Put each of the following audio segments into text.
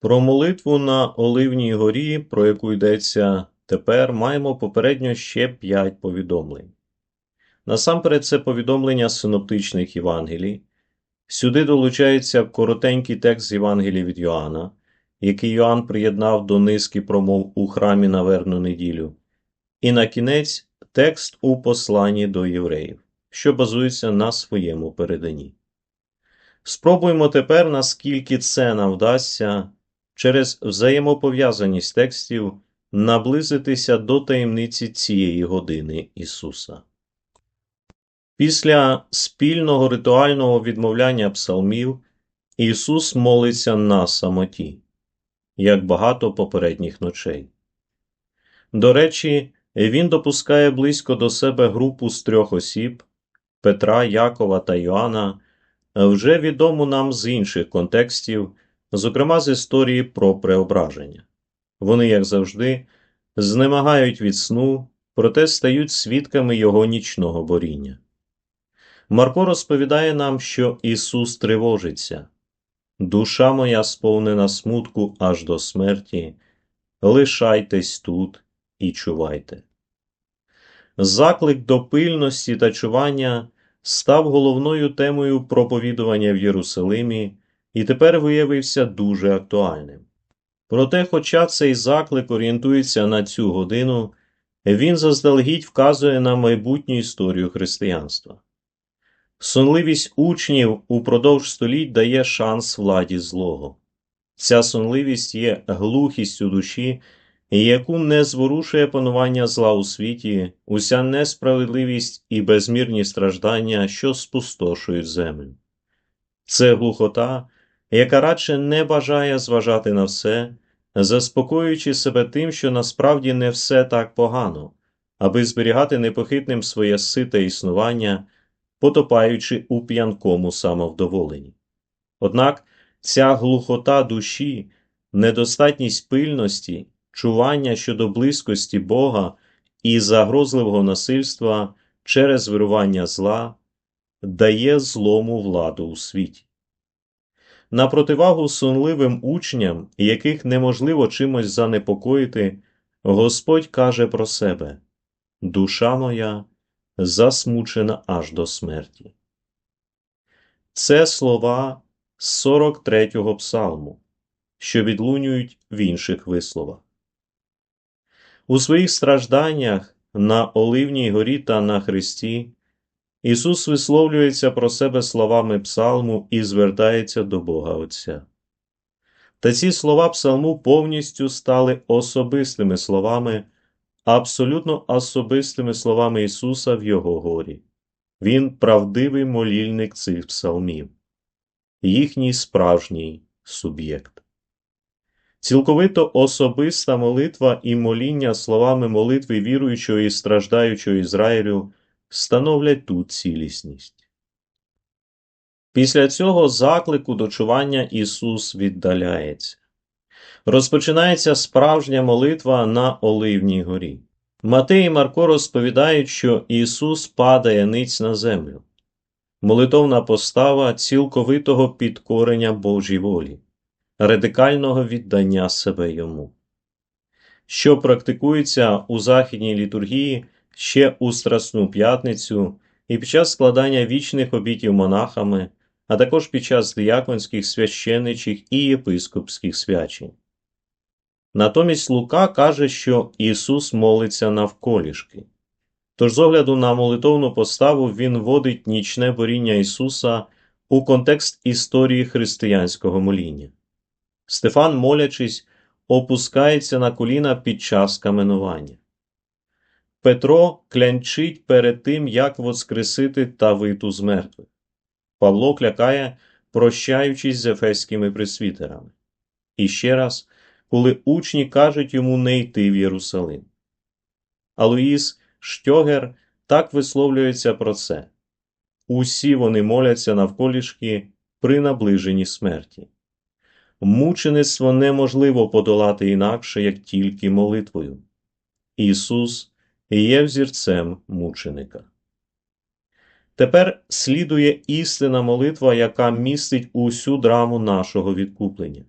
Про молитву на Оливній горі, про яку йдеться тепер, маємо попередньо ще п'ять повідомлень. Насамперед, це повідомлення синоптичних Євангелій. Сюди долучається коротенький текст з Євангелії від Йоанна, який Йоанн приєднав до низки промов у храмі на вербну неділю. І на кінець текст у посланні до євреїв, що базується на своєму переданні. Спробуємо тепер, наскільки це нам вдасться, через взаємопов'язаність текстів наблизитися до таємниці цієї години Ісуса. Після спільного ритуального відмовляння псалмів Ісус молиться на самоті, як багато попередніх ночей. До речі, Він допускає близько до себе групу з трьох осіб Петра, Якова та Йоанна, вже відому нам з інших контекстів, зокрема з історії про преображення. Вони, як завжди, знемагають від сну, проте стають свідками його нічного боріння. Марко розповідає нам, що Ісус тривожиться. Душа моя сповнена смутку аж до смерті, лишайтесь тут і чувайте. Заклик до пильності та чування став головною темою проповідування в Єрусалимі і тепер виявився дуже актуальним. Проте, хоча цей заклик орієнтується на цю годину, він заздалегідь вказує на майбутню історію християнства. Сонливість учнів упродовж століть дає шанс владі злого. Ця сонливість є глухістю душі, яку не зворушує панування зла у світі, уся несправедливість і безмірні страждання, що спустошують землю. Це глухота, яка радше не бажає зважати на все, заспокоюючи себе тим, що насправді не все так погано, аби зберігати непохитним своє сите існування, потопаючи у п'янкому самовдоволенні. Однак ця глухота душі, недостатність пильності, чування щодо близькості Бога і загрозливого насильства через вирування зла дає злому владу у світі. На противагу сонливим учням, яких неможливо чимось занепокоїти, Господь каже про себе Душа моя засмучена аж до смерті. Це слова з 43-го псалму, що відлунюють в інших висловах. У своїх стражданнях на Оливній горі та на Христі Ісус висловлюється про себе словами псалму і звертається до Бога Отця. Та ці слова псалму повністю стали особистими словами, абсолютно особистими словами Ісуса в Його горі. Він правдивий молільник цих псалмів, їхній справжній суб'єкт. Цілковито особиста молитва і моління словами молитви віруючого і страждаючого Ізраїлю становлять тут цілісність. Після цього заклику до чування Ісус віддаляється. Розпочинається справжня молитва на Оливній горі. Матей і Марко розповідають, що Ісус падає ниць на землю. Молитовна постава цілковитого підкорення Божій волі, радикального віддання себе йому, що практикується у західній літургії ще у Страсну п'ятницю і під час складання вічних обітів монахами, а також під час діяконських священичих і єпископських свячень. Натомість Лука каже, що Ісус молиться навколішки. Тож, з огляду на молитовну поставу, він вводить нічне боріння Ісуса у контекст історії християнського моління. Стефан, молячись, опускається на коліна під час каменування. Петро клянчить перед тим, як воскресити Тавиту з мертвих. Павло клякає, прощаючись з ефеськими присвітерами. І ще раз, коли учні кажуть йому не йти в Єрусалим. Алоїс Штьогер так висловлюється про це. Усі вони моляться навколішки при наближенні смерті. Мучеництво неможливо подолати інакше, як тільки молитвою. Ісус є взірцем мученика. Тепер слідує істина молитва, яка містить усю драму нашого відкуплення.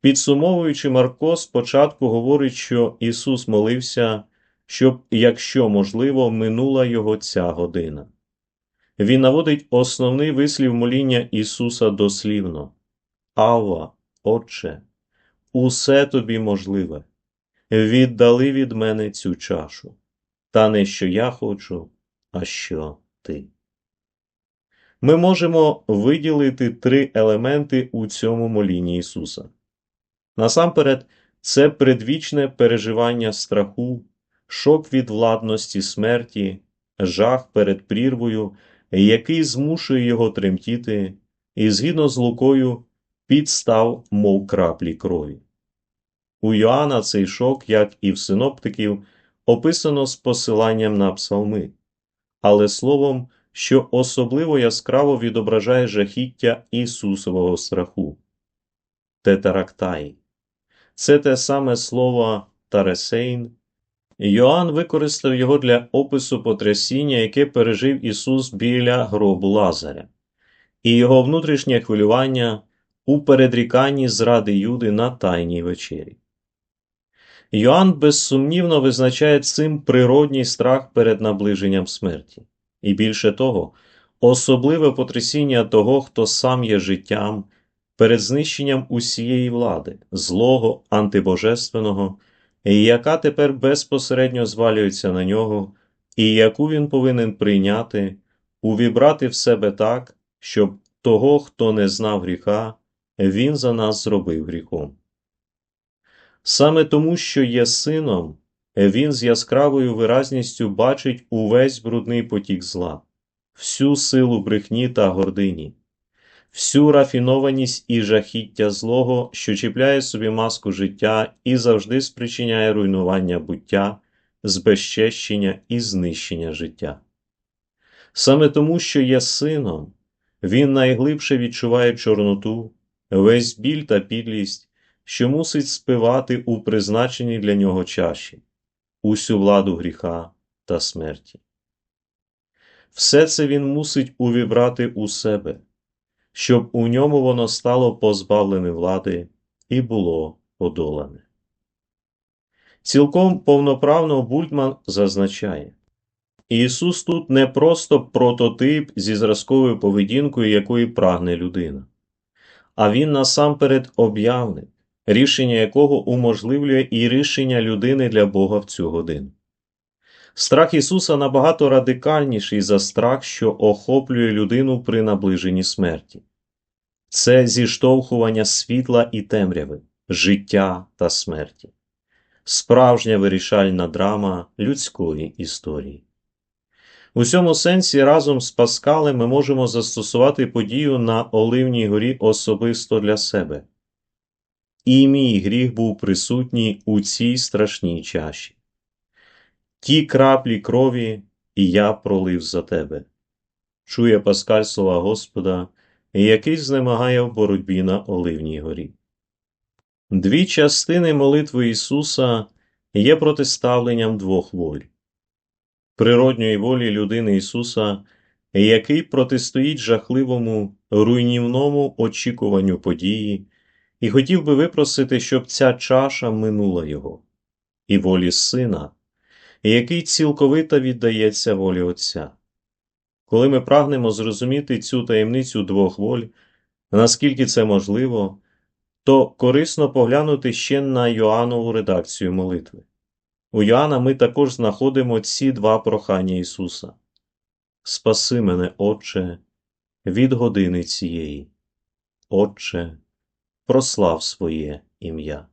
Підсумовуючи, Марко спочатку говорить, що Ісус молився, щоб, якщо можливо, минула його ця година. Він наводить основний вислів моління Ісуса дослівно Ава, Отче, усе тобі можливе, віддали від мене цю чашу, та не що я хочу, а що ти. Ми можемо виділити три елементи у цьому молінні Ісуса. Насамперед, це предвічне переживання страху, шок від владності смерті, жах перед прірвою, який змушує його тремтіти, і згідно з Лукою підстав, мов краплі крові. У Йоанна цей шок, як і в синоптиків, описано з посиланням на псалми, але словом, що особливо яскраво відображає жахіття Ісусового страху. Тетарактай. Це те саме слово Таресейн. Йоанн використав його для опису потрясіння, яке пережив Ісус біля гробу Лазаря, і його внутрішнє хвилювання у передріканні зради Юди на Тайній вечері. Йоанн безсумнівно визначає цим природній страх перед наближенням смерті, і більше того, особливе потрясіння того, хто сам є життям перед знищенням усієї влади, злого, антибожественного, яка тепер безпосередньо звалюється на нього, і яку він повинен прийняти, увібрати в себе так, щоб того, хто не знав гріха, він за нас зробив гріхом. Саме тому, що є сином, він з яскравою виразністю бачить увесь брудний потік зла, всю силу брехні та гордині, всю рафінованість і жахіття злого, що чіпляє собі маску життя і завжди спричиняє руйнування буття, збезчещення і знищення життя. Саме тому, що є сином, він найглибше відчуває чорноту, весь біль та підлість, що мусить спивати у призначеній для нього чаші, усю владу гріха та смерті. Все це він мусить увібрати у себе, щоб у ньому воно стало позбавлене влади і було подолане. Цілком повноправно Бультман зазначає, Ісус тут не просто прототип зі зразковою поведінкою, якої прагне людина, а Він насамперед об'явник, рішення якого уможливлює і рішення людини для Бога в цю годину. Страх Ісуса набагато радикальніший за страх, що охоплює людину при наближенні смерті. Це зіштовхування світла і темряви, життя та смерті, справжня вирішальна драма людської історії. У цьому сенсі разом з Паскалем ми можемо застосувати подію на Оливній горі особисто для себе. І мій гріх був присутній у цій страшній чаші. Ті краплі крові і я пролив за тебе. Чує Паскаль слова Господа, який знемагає в боротьбі на Оливній горі. Дві частини молитви Ісуса є протиставленням двох воль природньої волі людини Ісуса, який протистоїть жахливому, руйнівному очікуванню події, і хотів би випросити, щоб ця чаша минула Його, і волі Сина, який цілковито віддається волі Отця. Коли ми прагнемо зрозуміти цю таємницю двох воль, наскільки це можливо, то корисно поглянути ще на Йоаннову редакцію молитви. У Йоанна ми також знаходимо ці два прохання Ісуса. Спаси мене, Отче, від години цієї, Отче, прослав своє ім'я.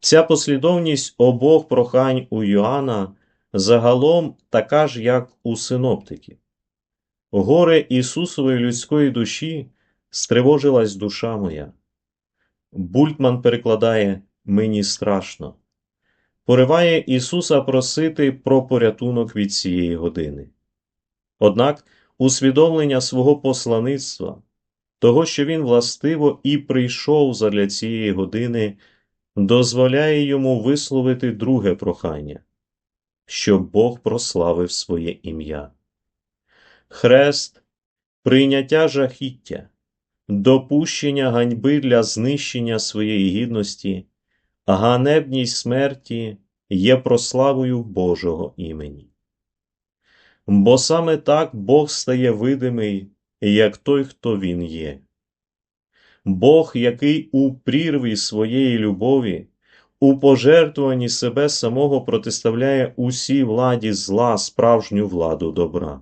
Ця послідовність обох прохань у Йоанна загалом така ж, як у синоптиків. Горе Ісусової людської душі стривожилась душа моя. Бультман перекладає Мені страшно пориває Ісуса просити про порятунок від цієї години. Однак усвідомлення свого послаництва, того, що Він властиво і прийшов задля цієї години, дозволяє йому висловити друге прохання, щоб Бог прославив своє ім'я. Хрест, прийняття жахіття, допущення ганьби для знищення своєї гідності, а ганебність смерті є прославою Божого імені. Бо саме так Бог стає видимий, як той, хто Він є. Бог, який у прірві своєї любові, у пожертвуванні себе самого протиставляє усій владі зла справжню владу добра.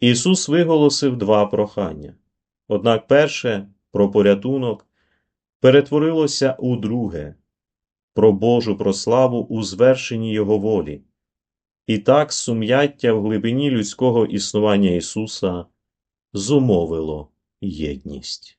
Ісус виголосив два прохання. Однак перше про порятунок перетворилося у друге про Божу прославу у звершенні Його волі. І так сум'яття в глибині людського існування Ісуса зумовило єдність.